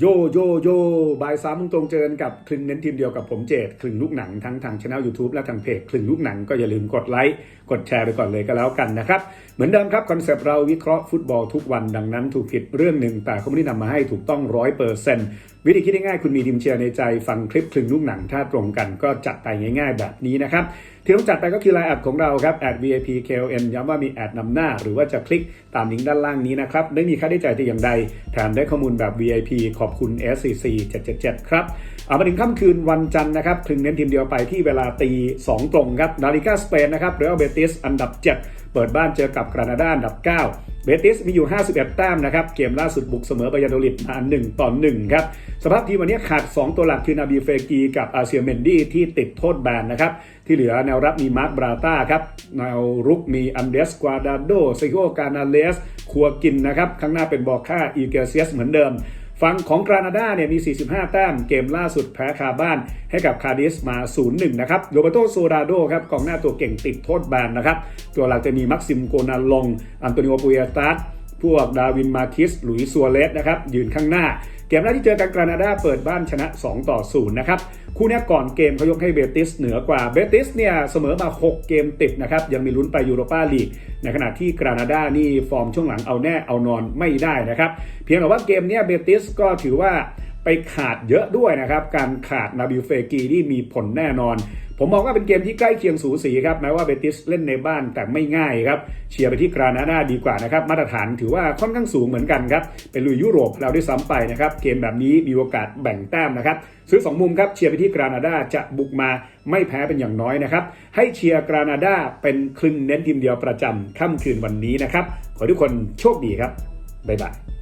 โยโยโยบายสามโมงตรงเจอกันกับคลึงเน้นทีมเดียวกับผมเจดคลึงลูกหนังทั้งทางช่อง YouTube และทางเพจคลึงลูกหนังก็อย่าลืมกดไลค์กดแชร์ไปก่อนเลยก็แล้วกันนะครับ เหมือนเดิมครับคอนเซปต์เราวิเคราะห์ฟุตบอลทุกวันดังนั้นถูกผิดเรื่องหนึ่งแต่เขาไม่ได้นำมาให้ถูกต้องร้อยเปอร์เซ็นต์วิธีคิดง่ายๆคุณมีทีมเชียร์ในใจฟังคลิปคลึงลูกหนังถ้าตรงกันก็จัดไปง่าย ๆ แบบนี้นะครับ ที่ต้องจัดไปก็คือ Line แอดของเราครับ @vip kln ย้ำว่ามีแอดนำหน้า หรือว่าจะคลิกตามลิงก์ด้านล่างนี้นะครับไม่มีค่าใช้จ่ายแต่อย่างใด แถมได้ข้อมูลแบบ VIP ขอบคุณ SCC 777 ครับเอามาถึงค่ำคืนวันจันทร์นะครับถึงเน้นทีมเดียวไปที่เวลาตี 2 ตรงครับนาฬิกาสเปนนะครับเรอัลเบติสอันดับ 7 เปิดบ้านเจอกับกรานาดาอันดับ 9 เบติสมีอยู่ 51 แต้มนะครับ เกมล่าสุดบุกเสมอบายาโดลิดมา1ต่อ1ครับ สภาพทีมวันนี้ขาด 2 ตัวหลักคือนาบีเฟกีกับอาเซียเมนดี้ที่ติดโทษแบนนะครับ ที่เหลือแนวรับมีมาร์คบราต้าครับ แนวรุกมีอันเดสกวาดาโดเซโกกานาเลส คัวกินนะครับ ข้างหน้าเป็นบอค่าอีเกเซียสเหมือนเดิม ฝั่งของกรานาดาเนี่ยมี 45 แต้ม เกมล่าสุดแพ้คาบ้านให้กับคาดิสมา 0-1 นะครับโรเบโตโซดาโดครับกองหน้าตัวเก่งติดโทษแบนนะครับ ตัวหลักจะมีมักซิมโกนาลง อันโตนิโอปุยตัสพวกดาวินมาคิส หลุยส์ซัวเลสนะครับยืนข้างหน้า เกมแรกที่เจอกันกรานาดาเปิดบ้านชนะ 2 ต่อ 0 นะครับ คู่นี้ก่อนเกมเขายกให้เบติสเหนือกว่า เบติสเนี่ยเสมอมา 6 เกมติดนะครับ ยังมีลุ้นไปยูโรปาลีก ในขณะที่กรานาดานี่ฟอร์มช่วงหลังเอาแน่เอานอนไม่ได้นะครับ เพียงแต่ว่าเกมนี้เบติสก็ถือว่า ไปขาดเยอะด้วยนะครับ การขาดนาบิลเฟกีที่มีผลแน่นอน ผมมองว่าเป็นเกมที่ใกล้เคียงสูสีครับแม้ว่าเบติสเล่นในบ้านแต่ไม่ง่ายครับเชียร์ไปที่กรานาดาดีกว่านะครับมาตรฐานถือว่าค่อนข้างสูงเหมือนกันครับเป็นลุยยุโรปเราได้ซ้ำไปนะครับเกมแบบนี้มีโอกาสแบ่งแต้มนะครับซื้อ 2 มุมครับเชียร์ไปที่กรานาดาจะบุกมาไม่แพ้เป็นอย่างน้อยนะครับให้เชียร์กรานาดาเป็นคลึงเน้นทีมเดียวประจำค่ำคืนวันนี้นะครับขอทุกคนโชคดีครับบ๊ายบาย